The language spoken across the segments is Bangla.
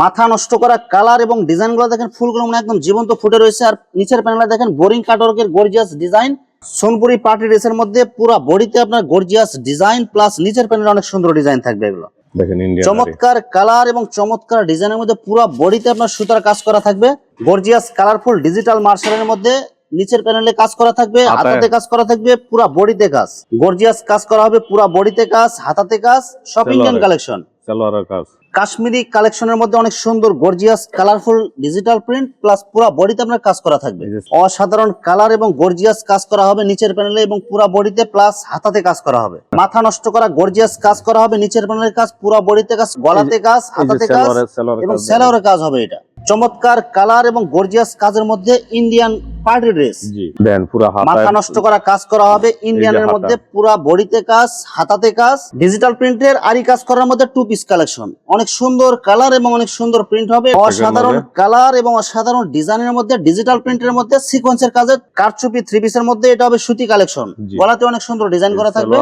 মাথা নষ্ট করা কালার এবং ডিজাইনগুলো দেখেন ফুলগুলো মানে একদম জীবন্ত ফুটে রয়েছে। আর নিচের প্যানেলে দেখেন বোরিং কাটওয়ার্কের গর্জিয়াস ডিজাইন সোনপুরি পার্টি ড্রেসের মধ্যে পুরো বডিতে আপনার গর্জিয়াস ডিজাইন প্লাস নিচের প্যানেলে অনেক সুন্দর ডিজাইন থাকবে এগুলো। চমৎকার কালার এবং চমৎকার ডিজাইনের মধ্যে পুরো বডিতে আপনার সুতার কাজ করা থাকবে। গর্জিয়াস কালারফুল ডিজিটাল মার্শালের মধ্যে নিচের প্যানেলে কাজ করা থাকবে হাতাতে কাজ করা থাকবে পুরো বডিতে কাজ। গর্জিয়াস কাজ করা হবে পুরো বডিতে কাজ হাতাতে কাজ সব। ইন্ডিয়ান কালেকশন সালোয়ারের কাজ। কাশ্মীরি কালেকশনের মধ্যে অনেক সুন্দর gorgeous colourful digital print plus পুরো বডিতে আপনার কাজ করা থাকবে। অসাধারণ কালার এবং গর্জিয়াস কাজ করা হবে নিচের প্যানেলে এবং পুরো বডিতে প্লাস হাতাতে কাজ করা হবে। মাথা নষ্ট করা গর্জিয়াস কাজ করা হবে নিচের প্যানেলের কাজ পুরো বডিতে কাজ গলাতে কাজ হাতাতে কাজ সালোয়ারের সালোয়ারের এবং। সেলারের কাজ হবে এটা। চমৎকার কালার এবং গর্জিয়াস কাজের মধ্যে ইন্ডিয়ান পার্টি ড্রেস দেন পুরো মাথা নষ্ট করা কাজ করা হবে ইন্ডিয়ানের মধ্যে পুরা বডিতে কাজ হাতাতে কাজ ডিজিটাল প্রিন্টের আরি কাজ করার মধ্যে টু পিস কালেকশন অনেক সুন্দর কালার এবং অনেক সুন্দর প্রিন্ট হবে। অসাধারণ কালার এবং অসাধারণ ডিজাইনের মধ্যে ডিজিটাল প্রিন্টের মধ্যে সিকোয়েন্সের কাজের কারচুপি থ্রি পিসের মধ্যে এটা হবে সুতি কালেকশন গলাতে অনেক সুন্দর ডিজাইন করা থাকবে।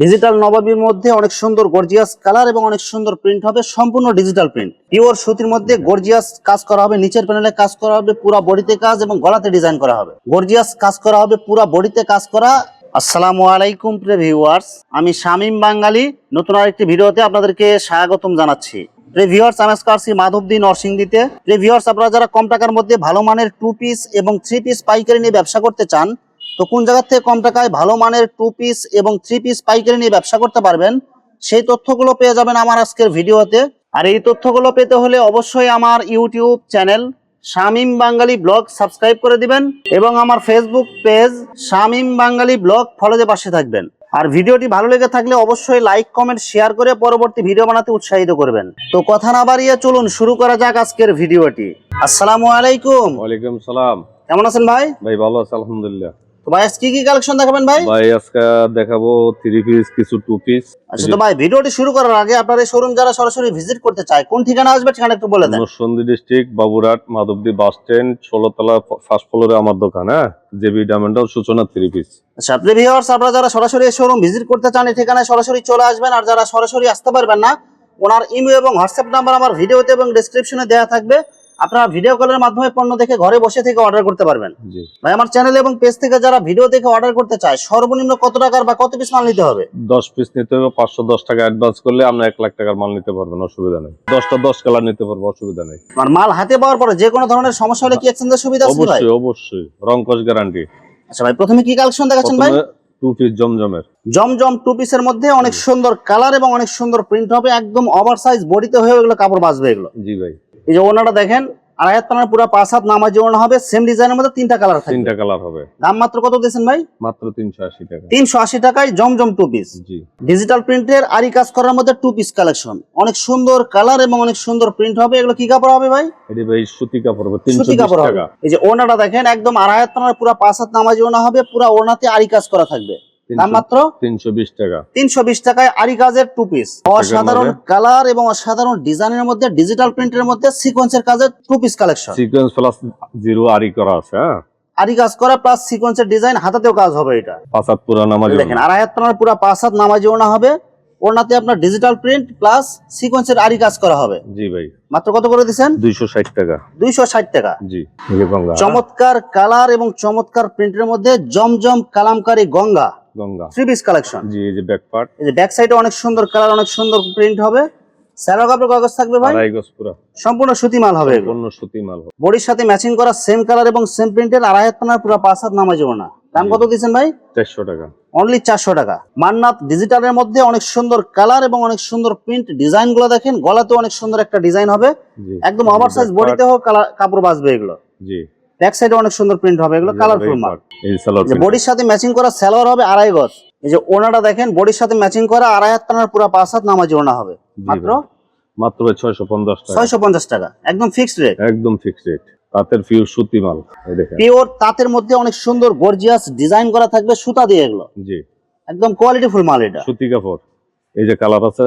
ডিজিটাল নবাবির মধ্যে অনেক সুন্দর গর্জিয়াস কালার এবং অনেক সুন্দর প্রিন্ট হবে সম্পূর্ণ ডিজিটাল প্রিন্ট পিওর সুতির মধ্যে গর্জিয়াস কাজ করা হবে নিচের প্যানেলে কাজ করা হবে পুরো বডিতে কাজ এবং গলাতে ডিজাইন করা হবে। গর্জিয়াস কাজ করা হবে, পুরো বডিতে কাজ করা। আসসালামু আলাইকুম প্রিয় ভিউয়ার্স আমি শামীম বাঙালি। নতুন আরেকটি ভিডিওতে আপনাদেরকে স্বাগতম জানাচ্ছি। প্রিয় ভিউয়ার্স আমি আসছি মাধবদী নরসিংদীতে। প্রিয় ভিউয়ার্স আপনারা যারা কম টাকার মধ্যে ভালো মানের টু পিস এবং থ্রি পিস পাইকারি নিয়ে ব্যবসা করতে চান, তো কোন জায়গা থেকে কম টাকায় ভালো মানের টু পিস এবং থ্রি পিস পাইকারি নিয়ে ব্যবসা করতে পারবেন, সেই তথ্যগুলো পেয়ে যাবেন আমার আজকের ভিডিওতে। আর এই তথ্যগুলো পেতে হলে অবশ্যই আমার YouTube channel Shamim Bangali vlog subscribe করে দিবেন এবং আমার Facebook page Shamim Bangali vlog ফলোতে পাশে থাকবেন। আর ভিডিওটি ভালো লেগে থাকলে অবশ্যই লাইক কমেন্ট শেয়ার করে পরবর্তী ভিডিও বানাতে উৎসাহিত করবেন। তো কথা না বাড়িয়ে চলুন শুরু করা যাক আজকের ভিডিওটি আসসালামু আলাইকুম। ওয়ালাইকুম সালাম। কেমন আছেন ভাই? ভাই ভালো আছে আলহামদুলিল্লাহ। তো ভাই আজকে কি কি কালেকশন দেখাবেন ভাই? ভাই আজকে দেখাবো থ্রি পিস কিছু টু পিস আচ্ছা তো ভাই ভিডিওটি শুরু করার আগে আপনার এই শোরুম যারা সরাসরি ভিজিট করতে চায় কোন ঠিকানা আসবে ঠিকানা একটু বলে দেন। Narsingdi district Baburhat Madhabdi bus stand ষোলোতলা first ফ্লোরে আমার দোকান হ্যাঁ? জেবি ডায়মন্ডাল সূচনা থ্রি পিস আচ্ছা আপনি ভিউয়ার্স আপনারা যারা সরাসরি এই শোরুম ভিজিট করতে চান এই ঠিকানায় সরাসরি চলে আসবেন আর যারা সরাসরি আসতে পারবেন না ওনার ইমেল এবং হোয়াটসঅ্যাপ নাম্বার আমার ভিডিওতে এবং ডেসক্রিপশনে দেওয়া থাকবে। আপনারা ভিডিও কলের মাধ্যমে পণ্য দেখে ঘরে বসে থেকে অর্ডার করতে পারবেন। জি। ভাই আমার চ্যানেল এবং পেজ থেকে যারা ভিডিও দেখে অর্ডার করতে চায় সর্বনিম্ন কত টাকার বা কত পিস মাল নিতে হবে? দশ পিস নিতে হবে পাঁচশো দশ টাকা অ্যাডভান্স করলে আমরা এক লাখ টাকার মাল নিতে পারবেন অসুবিধা নেই। দশটা দশ কালার নিতে পারব অসুবিধা নেই। আর মাল হাতে পাওয়ার পরে যে কোনো ধরনের সমস্যা হলে কি এক্সচেঞ্জের সুবিধা আছে ভাই? অবশ্যই। অবশ্যই রংকশ গ্যারান্টি আচ্ছা ভাই প্রথমে কি কালেকশন দেখাচ্ছেন ভাই? টু পিস জমজমের। জমজম টু পিসের মধ্যে অনেক সুন্দর কালার এবং অনেক সুন্দর প্রিন্ট হবে একদম ওভার সাইজ বডিতে হয়ে এগুলো কাপড় বাঁচবে এগুলো। জি ভাই। এই যে ওনাটা দেখেন আড়াই হাত পুরো পাঁচ হাত নামাজি ওনা হবে সেম ডিজাইনের মধ্যে তিনটা কালার থাকবে। তিনটা কালার হবে। দাম মাত্র কত দিয়েছেন ভাই? মাত্র তিনশো আশি টাকা। তিনশো আশি টাকায় জমজম টু পিস জি। ডিজিটাল প্রিন্টের আরি কাজ করার মধ্যে টু পিস কালেকশন অনেক সুন্দর কালার এবং অনেক সুন্দর প্রিন্ট হবে। এগুলো কি কাপড় হবে ভাই? এটি ভাই সুতি কাপড় হবে তিনশো সুতি বিশ কাপড় হবে। টাকা। এই যে ওনাটা দেখেন একদম আড়াই হাত পানার পুরো পাঁচ হাত নামাজি ওনা হবে পুরো ওনাতে আরি কাজ করা থাকবে। দাম মাত্র তিনশো বিশ টাকা। তিনশো বিশ টাকায় আরি কাজের টু পিস অসাধারণ কালার এবং অসাধারণ ডিজাইনের মধ্যে ডিজিটাল প্রিন্টের মধ্যে সিকোয়েন্সের কাজের two piece collection sequence plus zero আরি করা আছে হ্যাঁ? আরি কাজ করা প্লাস সিকোয়েন্সের ডিজাইন হাতাতেও কাজ হবে এটা। পাঁচ হাত পুরা নামাজ দেখেন আড়াই হাত পানার পুরো পাঁচ হাত নামাজি ওনা হবে। ওনাতে আপনার ডিজিটাল প্রিন্ট প্লাস সিকোয়েন্সের আরি কাজ করা হবে। জি ভাই। মাত্র কত করে দিচ্ছেন? দুইশো ষাট টাকা। দুইশো ষাট টাকা। জি হ্যাঁ? চমৎকার কালার এবং চমৎকার প্রিন্টের মধ্যে Zamzam Kalamkari Ganga. Ganga. Three piece collection জি এই যে ব্যাক পার্ট এই যে ব্যাক সাইডে অনেক সুন্দর কালার অনেক সুন্দর প্রিন্ট হবে। স্যালো কাপড় কাগজ থাকবে ভাই? আড়াই গজ পুরা। সম্পূর্ণ সুতি মাল হবে পণ্য সুতি মাল হবে। বডির সাথে ম্যাচিং করা সেম কালার এবং সেম প্রিন্টের আড়াই হাত পানার পুরো পাঁচ হাত নামাজ না। দাম কত দিচ্ছেন ভাই? চারশো টাকা। অনলি চারশো টাকা। মান্নাত ডিজিটালের মধ্যে অনেক সুন্দর কালার এবং অনেক সুন্দর প্রিন্ট ডিজাইনগুলো দেখেন। গলাতে অনেক সুন্দর একটা ডিজাইন হবে। একদম ওভার সাইজ বডিতে হোক কালার কাপড় বাঁচবে এগুলো। জি। ব্যাক সাইডে অনেক সুন্দর প্রিন্ট হবে এগুলো কালারফুল মাল বডির সাথে ম্যাচিং করা সালোয়ার হবে আড়াই গজ। এই যে ওনাটা দেখেন বডির সাথে ম্যাচিং করা আড়াই হাত টানার পুরো পাঁচ হাত নামাজি ওনা হবে। মাত্র? মাত্র ছয়শো পঞ্চাশ টাকা। ছয়শো পঞ্চাশ টাকা। একদম ফিক্সড রেট একদম ফিক্সড রেট তাঁতের ফিউ সুতি মাল পিওর তাঁতের মধ্যে অনেক সুন্দর গর্জিয়াস ডিজাইন করা থাকবে সুতা দিয়ে এগুলো। জি। একদম কোয়ালিটি ফুল মাল এটা। সুতি কাপড়। এই যে কালার আছে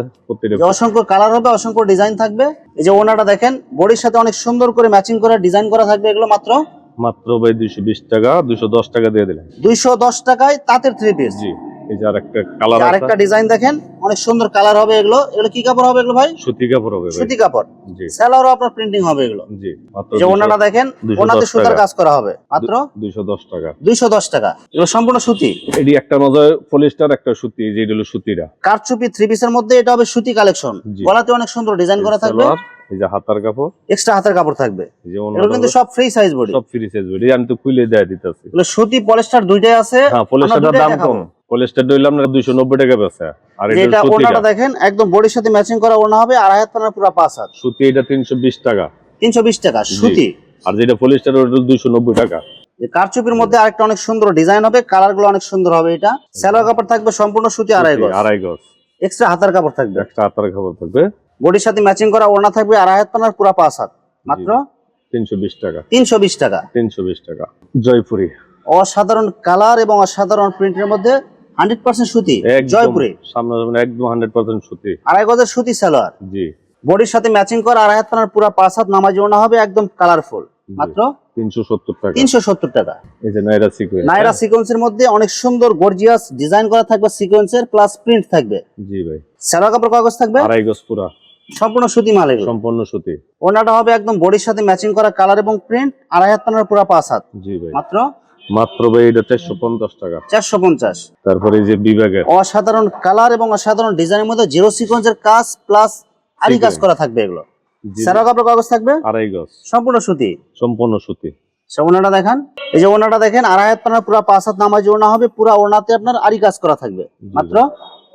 অসংখ্য কালার হবে অসংখ্য ডিজাইন থাকবে। এই যে ওনাটা দেখেন বডির সাথে অনেক সুন্দর করে ম্যাচিং করা ডিজাইন করা থাকবে এগুলো মাত্র। মাত্র ভাই দুইশো বিশ টাকা দুইশো দশ টাকা দিয়ে দিলেন। দুইশো দশ টাকায় তাঁতের থ্রি পিস জি এই যে আরেকটা কালার আরেকটা ডিজাইন দেখেন অনেক সুন্দর কালার হবে এগুলো। এগুলো কি কাপড় হবে এগুলো ভাই? সুতি কাপড় হবে সুতি কাপড়। জি। স্যালোয়ারও আপনার প্রিন্টিং হবে এগুলো। জি যে ওনাটা দেখেন ওনাতে সুতার কাজ করা হবে। মাত্র দুইশো দশ টাকা। দুইশো দশ টাকা। এগুলো সম্পূর্ণ সুতি। এটি একটা নজর পলিস্টার একটা সুতি যে এটা হলো সুতিরা কারচুপি থ্রি পিসের মধ্যে এটা হবে সুতি কালেকশন। গলাতে অনেক সুন্দর ডিজাইন করা থাকবে। এই যে হাতার কাপড়। এক্সট্রা হাতের কাপড় থাকবে। কিন্তু সব ফ্রি সাইজ বডি সব ফ্রি সাইজ বডি আমি তো খুলে দেয় দিতেছি। এগুলো সুতি পলিস্টার দুইটাই আছে। হ্যাঁ পলিস্টারটার দাম কম। পলিস্টার হইলাম না দুইশো নব্বই টাকা বেচা। আর এটা ওনাটা দেখেন একদম বডির সাথে ম্যাচিং করা ওনা হবে হাত পানার পুরো পাঁচ হাত। সুতি এটা তিনশো বিশ টাকা। তিনশো বিশ টাকা সুতি। আর যেটা পলিস্টার ওটা দুইশো নব্বই টাকা। যে কারচুপির মধ্যে আরেকটা অনেক সুন্দর ডিজাইন হবে কালারগুলো অনেক সুন্দর হবে এটা। স্যালোয়ার কাপড় থাকবে সম্পূর্ণ সুতি আড়াই গজ। আড়াই গজ। এক্সট্রা হাতার কাপড় থাকবে। একটা হাতার কাপড় থাকবে। বডির সাথে ম্যাচিং করা ওনা থাকবে আড়াই হাত পানার পুরো পাঁচ হাত মাত্র? তিনশো বিশ টাকা। তিনশো বিশ টাকা। তিনশো বিশ টাকা। জয়পুরি। অসাধারণ কালার এবং অসাধারণ প্রিন্টের মধ্যে হান্ড্রেড পার্সেন্ট সুতি জয়পুরে। সামনে একদম হান্ড্রেড পার্সেন্ট সুতি। আড়াই গজের সুতি সালোয়ার। জি। বডির সাথে ম্যাচিং করা আড়াই হাত পানার পুরো পাঁচ হাত নামাজি ওনা হবে একদম কালারফুল মাত্র? তিনশো সত্তর টাকা। তিনশো সত্তর টাকা। এই যে নাইরা সিকুয়েন্স নাইরা সিকোয়েন্সের মধ্যে অনেক সুন্দর গর্জিয়াস ডিজাইন করা থাকবে সিকোয়েন্সের প্লাস প্রিন্ট থাকবে। জি ভাই। সালোয়ার কাপড় কাগজ থাকবে? আড়াই গজ পুরা। সম্পূর্ণ সুতি মাল এগুলো। সম্পূর্ণ সুতি। ওনাটা হবে একদম বডির সাথে ম্যাচিং করা কালার এবং প্রিন্ট আড়াই হাত পানার পুরো পাঁচ হাত। জি ভাই। মাত্র? মাত্র ভাই এটা চারশো পঞ্চাশ টাকা। চারশো পঞ্চাশ। তারপরে যে বিভাগের। অসাধারণ কালার এবং অসাধারণ ডিজাইনের মধ্যে জিরো সিকোয়েন্সের কাজ প্লাস আরি কাজ করা থাকবে এগুলো। সালোয়ার কাপড় কাগজ থাকবে? আড়াই গজ। সম্পূর্ণ সুতি। সম্পূর্ণ সুতি। সে ওনাটা দেখেন। এই যে ওনাটা দেখেন আড়াই হাত পানার পুরো পাঁচ হাত নামাজি ওনা হবে পুরো ওনাতে আপনার আরি কাজ করা থাকবে। মাত্র?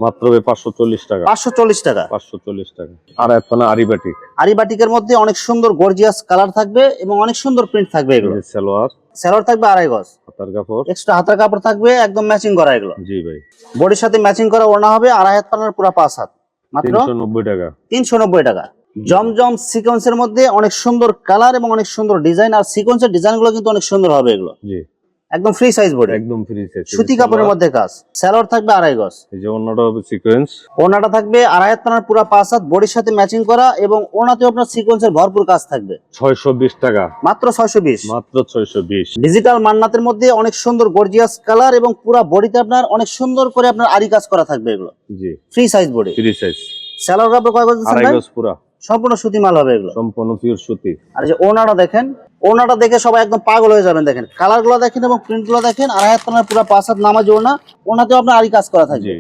মাত্র পাঁচশো চল্লিশ টাকা। পাঁচশো চল্লিশ টাকা। পাঁচশো চল্লিশ টাকা। আর এখন আরিবাটি আরি বাটিকের মধ্যে অনেক সুন্দর গর্জিয়াস কালার থাকবে এবং অনেক সুন্দর প্রিন্ট থাকবে এগুলো। সালোয়ার। স্যালোয়ার থাকবে আড়াই গজ। হাতার কাপড়। এক্সট্রা হাতের কাপড় থাকবে একদম ম্যাচিং করা এগুলো। জি ভাই। বডির সাথে ম্যাচিং করা ওনা হবে আড়াই হাত পানার পুরো পাঁচ হাত। মাত্র নব্বই টাকা। তিনশো নব্বই টাকা। জমজম সিকোয়েন্সের মধ্যে অনেক সুন্দর কালার এবং অনেক সুন্দর ডিজাইন আর সিকোয়েন্সের ডিজাইনগুলো কিন্তু অনেক সুন্দর হবে এগুলো। জি। একদম ফ্রি সাইজ বডি একদম ফ্রি সাইজ সুতি কাপড়ের মধ্যে কাজ। স্যালোয়ার থাকবে আড়াই গজ। এই যে অন্যটা হবে সিকোয়েন্স ওনাটা থাকবে আড়াই হাত পুরো পাঁচ হাত বডির সাথে ম্যাচিং করা এবং ওনাতে আপনার সিকোয়েন্সের ভরপুর কাজ থাকবে। ছয়শো বিশ টাকা। মাত্র ছয়শো বিশ। মাত্র ছয়শো বিশ। ডিজিটাল মান্নাতের মধ্যে অনেক সুন্দর গর্জিয়াস কালার এবং পুরো বডিতে আপনার অনেক সুন্দর করে আপনার আরি কাজ করা থাকবে এগুলো। জি। Free size body free size salwar কাপড় কয় গজ আড়াই গজ পুরা। সম্পূর্ণ সুতি মাল হবে এগুলো। সম্পূর্ণ পিওর সুতি। আর যে ওনাটা দেখেন ওনাটা দেখে সবাই একদম পাগল হয়ে যাবেন দেখেন। কালারগুলো দেখেন এবং প্রিন্টগুলো দেখেন আড়াই হাত পুরো পাঁচ হাত নামাজ ওনা ওনাতেও আপনার আরই কাজ করা জি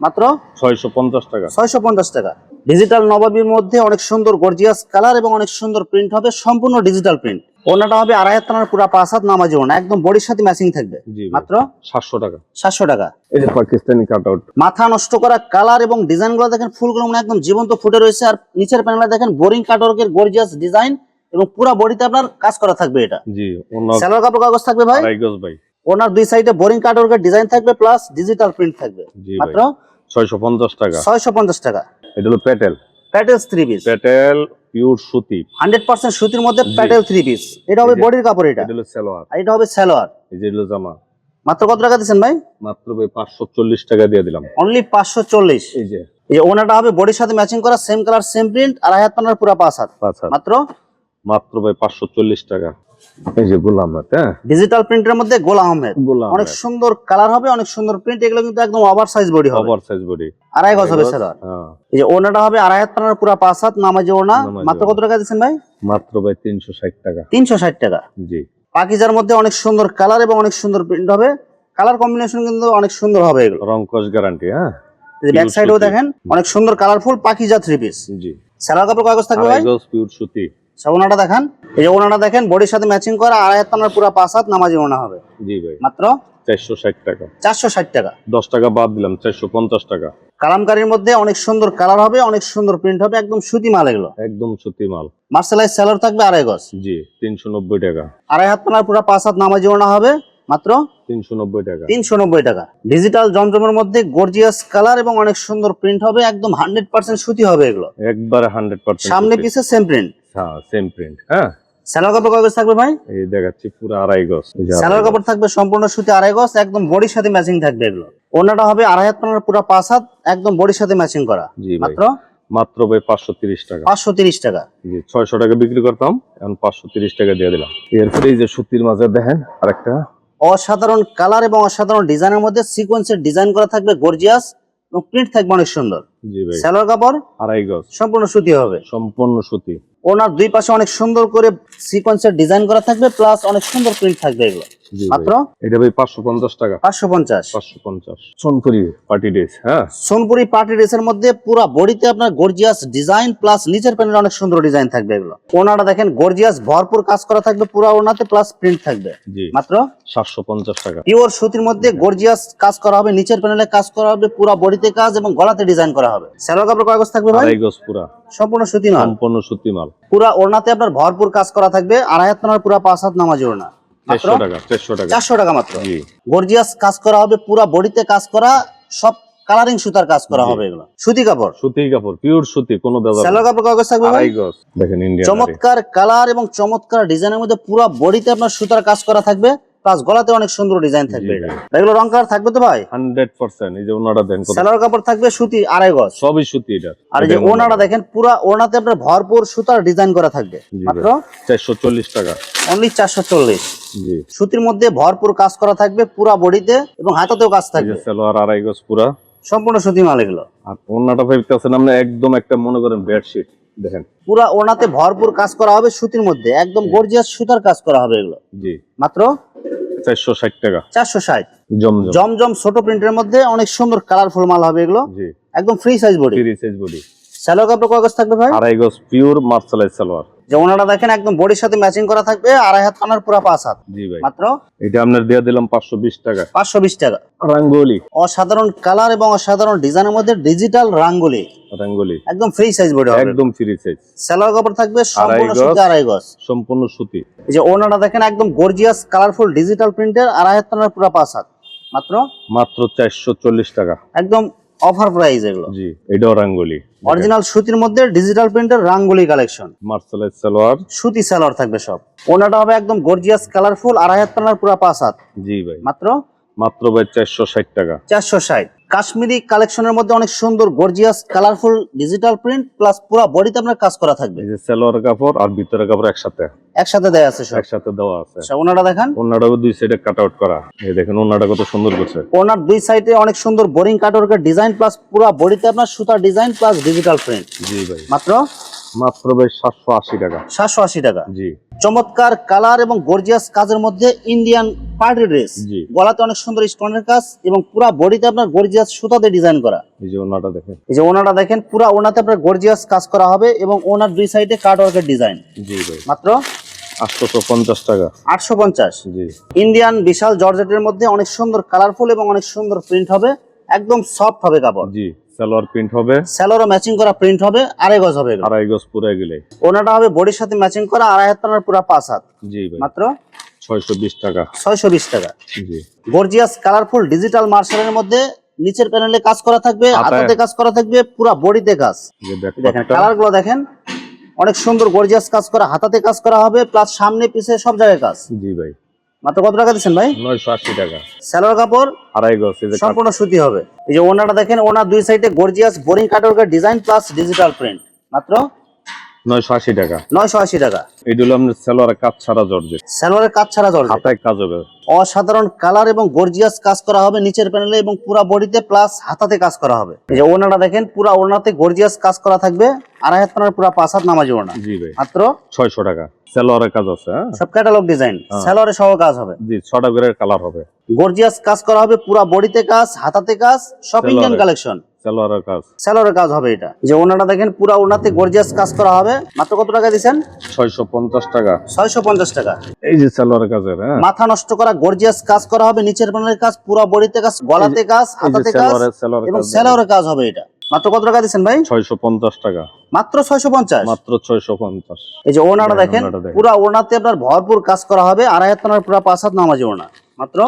মাত্র? ছয়শো পঞ্চাশ টাকা। ছয়শো পঞ্চাশ টাকা। ডিজিটাল নবাবির মধ্যে অনেক সুন্দর গর্জিয়াস কালার এবং অনেক সুন্দর প্রিন্ট হবে সম্পূর্ণ ডিজিটাল প্রিন্ট ওনাটা হবে আড়াই হাত পুরো পাঁচ হাত নামাজি ওনা একদম বডির সাথে ম্যাচিং থাকবে। জি মাত্র? সাতশো টাকা। সাতশো টাকা। এই যে পাকিস্তানি কাট আউট মাথা নষ্ট করা কালার এবং ডিজাইনগুলো দেখেন ফুলগুলো একদম জীবন্ত ফুটে রয়েছে আর নিচের প্যানেলে দেখেন বোরিং কাটওয়ার্কের গর্জিয়াস ডিজাইন এবং পুরো বডিতে আপনার কাজ করা থাকবে এটা। জি অন্য সালোয়ার কাপড় কাগজ থাকবে ভাই। আড়াই গজ ভাই। ওনার দুই সাইডে বোরিং কাটওয়ার্কের ডিজাইন থাকবে প্লাস ডিজিটাল প্রিন্ট থাকবে। মাত্র ছয়শো পঞ্চাশ টাকা। ছয়শো পঞ্চাশ টাকা। এটা হলো Patel Patels three piece Patel pure সুতি। হান্ড্রেড পার্সেন্ট সুতির মধ্যে প্যাটেল থ্রি পিস এটা হবে বডির কাপড় এটা। এটা হলো সালোয়ার আর এটা হবে সালোয়ার এই যে হলো জামা। মাত্র কত টাকা দিচ্ছেন ভাই? মাত্র ভাই পাঁচশো চল্লিশ টাকা দিয়ে দিলাম। অনলি পাঁচশো চল্লিশ। এই যে। এই ওনাটা হবে বডির সাথে ম্যাচিং করা সেম কালার সেম প্রিন্ট আর হাত পানার পুরো পাঁচ হাত। মাত্র মাত্র ভাই পাঁচশো চল্লিশ টাকা। এই যে গোলাম হ্যাঁ? ডিজিটাল প্রিন্টের মধ্যে গোলা আহমেদ গোলাম অনেক সুন্দর কালার হবে অনেক সুন্দর প্রিন্ট এগুলো কিন্তু একদম ওভার সাইজ বডি হবে। ওভার সাইজ বডি আড়াই গজ হবে সালোয়ার হ্যাঁ। এই যে ওনাটা হবে আড়াই হাত পানার পুরো পাঁচ হাত নামাজি ওনা মাত্র কত টাকা দিচ্ছেন ভাই? মাত্র ভাই তিনশো ষাট টাকা। তিনশো ষাট টাকা। জি। পাকিজার মধ্যে অনেক সুন্দর কালার এবং অনেক সুন্দর প্রিন্ট হবে। কালার কম্বিনেশন কিন্তু অনেক সুন্দর হবে এগুলো। রং কস গ্যারান্টি হ্যাঁ? ব্যাক সাইডেও। দেখেন অনেক সুন্দর কালারফুল পাকিজা থ্রি পিস জি। সালোয়ার কাপড় কাগজ থাকবে আড়াই ভাই? গজ পিওর সুতি। ওনাটা দেখান। এই যে ওনাটা দেখেন বডির সাথে ম্যাচিং করা আড়াই হাত আপনার পুরো পাঁচ হাত নামাজি ওনা হবে। জি ভাই। মাত্র? চারশো ষাট টাকা। চারশো ষাট টাকা। দশ টাকা বাদ দিলাম চারশো পঞ্চাশ টাকা। কালামকারীর মধ্যে অনেক সুন্দর কালার হবে অনেক সুন্দর প্রিন্ট হবে একদম সুতি মাল এগুলো। একদম সুতি মাল। মার্সেলাইজ স্যালার থাকবে আড়াই গজ। জি তিনশো নব্বই টাকা। আড়াই হাত পানার পুরো পাঁচ হাত নামাজি ওনা হবে। মাত্র তিনশো নব্বই টাকা। তিনশো নব্বই টাকা। ডিজিটাল জমজমের মধ্যে গর্জিয়াস কালার এবং অনেক সুন্দর প্রিন্ট হবে একদম হান্ড্রেড পার্সেন্ট সুতি হবে এগুলো। একবার হান্ড্রেড পার্সেন্ট সামনে পিছে সেম প্রিন্ট হ্যাঁ সেম প্রিন্ট হ্যাঁ। স্যালোর কাপড় কাগজ থাকবে ভাই? এই দেখাচ্ছি পুরো আড়াই গজ। এই যে আড়াই স্যালোর কাপড় থাকবে সম্পূর্ণ সুতি আড়াই গজ একদম বডির সাথে ম্যাচিং থাকবে এগুলো। ওনাটা হবে আড়াই হাত পানার পুরো পাঁচ হাত একদম বডির সাথে ম্যাচিং করা। মাত্র? মাত্র ভাই পাঁচশো তিরিশ টাকা। পাঁচশো তিরিশ টাকা। জি ছয়শো টাকা বিক্রি করতাম এখন পাঁচশো তিরিশ টাকা দিয়ে দিলাম। এরপরে এই যে সুতির মাঝে দেখেন আরেকটা। অসাধারণ কালার এবং অসাধারণ ডিজাইনের মধ্যে সিকোয়েন্সের ডিজাইন করা থাকবে গর্জিয়াস এবং প্রিন্ট থাকবে অনেক সুন্দর। সালোয়ার কাপড়? আড়াই গজ। সম্পূর্ণ সুতি হবে? সম্পূর্ণ সুতি। ওনার দুই পাশে অনেক সুন্দর করে সিকোয়েন্সের ডিজাইন করা থাকবে প্লাস অনেক সুন্দর প্রিন্ট থাকবে এগুলো। মাত্র? এটা ভাই পাঁচশো পঞ্চাশ টাকা। পাঁচশো পঞ্চাশ। পাঁচশো পঞ্চাশ। সোনপুরি পার্টি ড্রেস হ্যাঁ? সোনপুরি পার্টি ড্রেসের মধ্যে পুরো বডিতে আপনার গর্জিয়াস ডিজাইন প্লাস নিচের প্যানেলে অনেক সুন্দর ডিজাইন থাকবে এগুলো। ওনাটা দেখেন গর্জিয়াস ভরপুর কাজ করা থাকবে পুরো ওনাতে প্লাস প্রিন্ট থাকবে। মাত্র? সাতশো পঞ্চাশ টাকা। পিওর সুতির মধ্যে গর্জিয়াস কাজ করা হবে নিচের প্যানেলে কাজ করা হবে পুরো বডিতে কাজ এবং গলাতে ডিজাইন করা হবে। কাপড় কাগজ থাকবে ভাই? আড়াই গজ পুরা। সম্পূর্ণ সুতি মাল? সম্পূর্ণ সুতি মাল। পুরা ওড়নাতে আপনার ভরপুর কাজ করা থাকবে। আড়াই হাত টানার পুরা পাঁচ হাত নামাজ ওড়না। চারশো টাকা চারশো টাকা। মাত্র? গর্জিয়াস কাজ করা হবে পুরা বডিতে কাজ করা সব কালারিং সুতার কাজ করা হবে এগুলো। সুতি কাপড়? সুতি কাপড় পিওর সুতি কোনো বেজাল কাপড় কাগজ থাকবে আড়াই গজ। দেখেন ইন্ডিয়ান চমৎকার কালার এবং চমৎকার ডিজাইনের মধ্যে পুরো বডিতে আপনার সুতার কাজ করা থাকবে। প্লাস গলাতে অনেক সুন্দর ডিজাইন থাকবে এটা। এগুলো রং কালার থাকবে তো ভাই? হান্ড্রেড পার্সেন্ট এই যে ওনাটা দেন সালোয়ার কাপড় থাকবে সুতি আড়াই গজ। সবই সুতি এটা। আর যে ওনাটা দেখেন পুরো ওনাতে আপনার ভরপুর সুতার ডিজাইন করা থাকবে। মাত্র চারশো চল্লিশ টাকা। অনলি চারশো চল্লিশ। জি। সুতির মধ্যে ভরপুর কাজ করা থাকবে পুরা বডিতে এবং হাতাতেও কাজ থাকবে। সালোয়ার আড়াই গজ পুরা। সম্পূর্ণ সুতি মাল এগুলো। আর ওনাটা ভাবতেছেন আপনি একদম একটা মনে করেন বেডশিট দেখেন। পুরা ওনাতে ভরপুর কাজ করা হবে সুতির মধ্যে। একদম গর্জিয়াস সুতার কাজ করা হবে এগুলো। জি। মাত্র চারশো ষাট টাকা। চারশো ষাট। জমজম। জমজম ছোট প্রিন্টের মধ্যে অনেক সুন্দর কালারফুল মাল হবে এগুলো। জি। একদম free size body free size body salwar কাপড় কাগজ থাকবে ভাই? আড়াই গজ পিওর মার্শালাইজ সালোয়ার যে ওনারা দেখেন একদম বডির সাথে ম্যাচিং করা থাকবে আড়াই হাত কানার পুরা পাঁচ হাত। জি ভাই। মাত্র? এটা আপনার দিয়ে দিলাম পাঁচশো বিশ টাকা। পাঁচশো বিশ টাকা। রাঙ্গোলি। অসাধারণ কালার এবং অসাধারণ ডিজাইনের মধ্যে ডিজিটাল রাঙ্গুলি। রাঙ্গোলি। একদম ফ্রি সাইজ বডি হবে। একদম ফ্রি সাইজ স্যালোয়ার কাপড় থাকবে সম্পূর্ণ সুতি আড়াই গজ। সম্পূর্ণ সুতি। এই যে ওনারা দেখেন একদম গর্জিয়াস কালারফুল ডিজিটাল প্রিন্টের আড়াই হাত কানার পুরা পাঁচ হাত। মাত্র? মাত্র চারশো চল্লিশ টাকা। একদম অফার প্রাইস এগুলো। জি এটাও রাঙ্গুলি। অরিজিনাল সুতির মধ্যে ডিজিটাল প্রিন্টের রাঙ্গুলি কালেকশন মার্শালাইজ সালোয়ার সুতি সালোয়ার থাকবে সব। ওনাটা হবে একদম গর্জিয়াস কালারফুল আড়াই হাত পানার পুরা পাঁচ হাত। জি ভাই। মাত্র? মাত্র ভাই চারশো ষাট টাকা। চারশো ষাট। কাশ্মীরি কালেকশনের মধ্যে অনেক সুন্দর gorgeous colourful digital print plus পুরো বডিতে আপনার কাজ করা থাকবে। এই যে সালোয়ার কাপড় আর ভিতরের কাপড় একসাথে। একসাথে দেয়া আছে সব। একসাথে দেওয়া আছে। আচ্ছা, ওনাটা দেখেন। ওনাটাও দুই সাইডে কাট আউট করা। এই দেখেন ওনাটা কত সুন্দর করছে। ওনার দুই সাইডে অনেক সুন্দর বোরিং কাটওয়ার্কের ডিজাইন প্লাস পুরো বডিতে আপনার সুতা ডিজাইন প্লাস ডিজিটাল প্রিন্ট জি ভাই। মাত্র মাত্র ভাই সাতশো আশি টাকা। সাতশো আশি টাকা। জি। চমৎকার কালার এবং গর্জিয়াস কাজের মধ্যে ইন্ডিয়ান পার্টি ড্রেস গলাতে অনেক সুন্দর স্টোনের কাজ এবং পুরো বডিতে আপনার গর্জিয়াস সুতাতে ডিজাইন করা। এই যে ওনাটা দেখেন। এই যে ওনাটা দেখেন পুরো ওনাতে আপনার গর্জিয়াস কাজ করা হবে এবং ওনার দুই সাইডে কাটওয়ার্কের ডিজাইন জি ভাই। মাত্র? আটশোশো পঞ্চাশ টাকা। আটশো পঞ্চাশ জি। ইন্ডিয়ান বিশাল জর্জেটের মধ্যে অনেক সুন্দর কালারফুল এবং অনেক সুন্দর প্রিন্ট হবে। একদম সফট হবে কাপড়। জি। সালোয়ার প্রিন্ট হবে। স্যালোরও ম্যাচিং করা প্রিন্ট হবে আড়াই গজ হবে আড়াই গজ পুরো গেলে ওনাটা হবে বডির সাথে ম্যাচিং করা আড়াই হাত টানার পুরো পাঁচ হাত। জি ভাই। মাত্র? ছয়শো বিশ টাকা। ছয়শো বিশ টাকা। জি। গর্জিয়াস কালারফুল ডিজিটাল মার্শালের মধ্যে নিচের প্যানেলে কাজ করা থাকবে হাতাতে কাজ করা থাকবে পুরো বডিতে কাজ। দেখেন পার্টটা কালারগুলো দেখেন অনেক সুন্দর গর্জিয়াস কাজ করা হাতাতে কাজ করা হবে প্লাস সামনে পিছে সব জায়গায় কাজ। জি ভাই। মাত্র কত টাকা দিচ্ছেন ভাই? নয়শো আশি টাকা। স্যালোর কাপড়? আড়াই গজ সম্পূর্ণ সুতি হবে। এই যে ওনাটা দেখেন ওনার দুই সাইডে গর্জিয়াস বোরিং কাটওয়ার্কের ডিজাইন প্লাস ডিজিটাল প্রিন্ট মাত্র নয়শো আশি টাকা। নয়শো আশি টাকা। এটা হলো আপনার সালোয়ার কাজ ছাড়া জর্জেট। সালোয়ারের কাজ ছাড়া জর্জেট। হাতায় কাজ হবে। অসাধারণ কালার এবং গর্জিয়াস কাজ করা হবে নিচের প্যানেলে এবং পুরা বডিতে প্লাস হাতাতে কাজ করা হবে। এই যে ওনাটা দেখেন পুরা ওনাতে গর্জিয়াস কাজ করা থাকবে। আড়াই হাত পানার পুরা পাঁচ হাত নামাজি ওনা জি ভাই। মাত্র ছয়শো টাকা। সালোয়ারের কাজ আছে হ্যাঁ? সব ক্যাটালগ ডিজাইন। সালোয়ারে সহ কাজ হবে। জি ছটা করে কালার হবে। গর্জিয়াস কাজ করা হবে পুরা বডিতে কাজ হাতাতে কাজ সব ইন্ডিয়ান কালেকশন সালোয়ারের কাজ। কাজ হবে এটা। যে ওনাটা দেখেন পুরা ওনাতে গর্জিয়াস কাজ করা হবে। মাত্র কত টাকা দিচ্ছেন? ছয়শো পঞ্চাশ টাকা। ছয়শো পঞ্চাশ টাকা। এই যে সালোয়ারের কাজের হ্যাঁ? মাথা নষ্ট করা গর্জিয়াস কাজ করা হবে নিচের প্যানেলের কাজ পুরা বডিতে কাজ গলাতে কাজ হাতাতে কাজ সালোয়ারের এবং কাজ। হবে এটা। মাত্র কত টাকা দিচ্ছেন ভাই? ছয়শো পঞ্চাশ টাকা। মাত্র ছয়শো পঞ্চাশ? মাত্র ছয়শো পঞ্চাশ। এই যে ওনাটা দেখেন। পুরা ওনাতে আপনার ভরপুর কাজ করা হবে আড়াই হাত পুরা পাঁচ হাত নামাজি ওনা মাত্র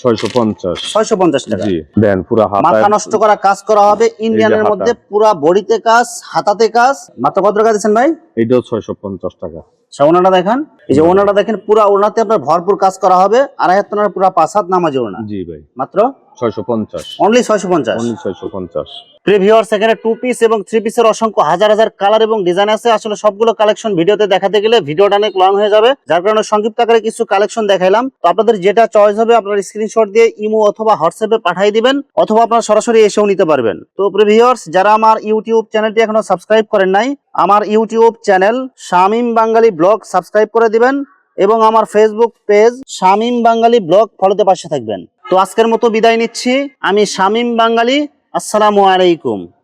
ছয়শো পঞ্চাশ। ছয়শো পঞ্চাশ টাকা। জি দেন পুরো মাথা নষ্ট করা কাজ করা হবে ইন্ডিয়ানের। মধ্যে পুরা বডিতে কাজ হাতাতে কাজ। মাত্র কত টাকা দিচ্ছেন ভাই? এটাও ছয়শো পঞ্চাশ টাকা। আচ্ছা, ওনাটা দেখেন। এই যে ওনাটা দেখেন পুরা ওনাতে আপনার ভরপুর কাজ করা হবে। আড়াই হাত পুরো পুরা পাঁচ হাত নামাজি ওনা। জি ভাই। মাত্র ছয়শো পঞ্চাশ। অনলি ছয়শো পঞ্চাশ? অনলি ছয়শো পঞ্চাশ। প্রিভিউয়ার্স এখানে টু পিস এবং থ্রি পিসের অসংখ্য হাজার হাজার কালার এবং ডিজাইন আছে। আসলে সবগুলো কালেকশন ভিডিওতে দেখাতে গেলে ভিডিওটা অনেক লং হয়ে যাবে। যার কারণে সংক্ষিপ্ত আকারে কিছু কালেকশন দেখাইলাম। তো আপনাদের যেটা চয়েস হবে আপনার স্ক্রিনশট দিয়ে ইমো অথবা হোয়াটসঅ্যাপে পাঠিয়ে দিবেন অথবা আপনারা সরাসরি এসেও নিতে পারবেন। তো যারা আমার ইউটিউব চ্যানেলটি এখনও সাবস্ক্রাইব করেন নাই আমার YouTube channel Shamim Bangali vlog subscribe করে দিবেন এবং আমার Facebook page Shamim Bangali vlog ফলোতে পাশে থাকবেন। তো আজকের মতো বিদায় নিচ্ছি। আমি শামীম বাঙালি আসসালামু আলাইকুম।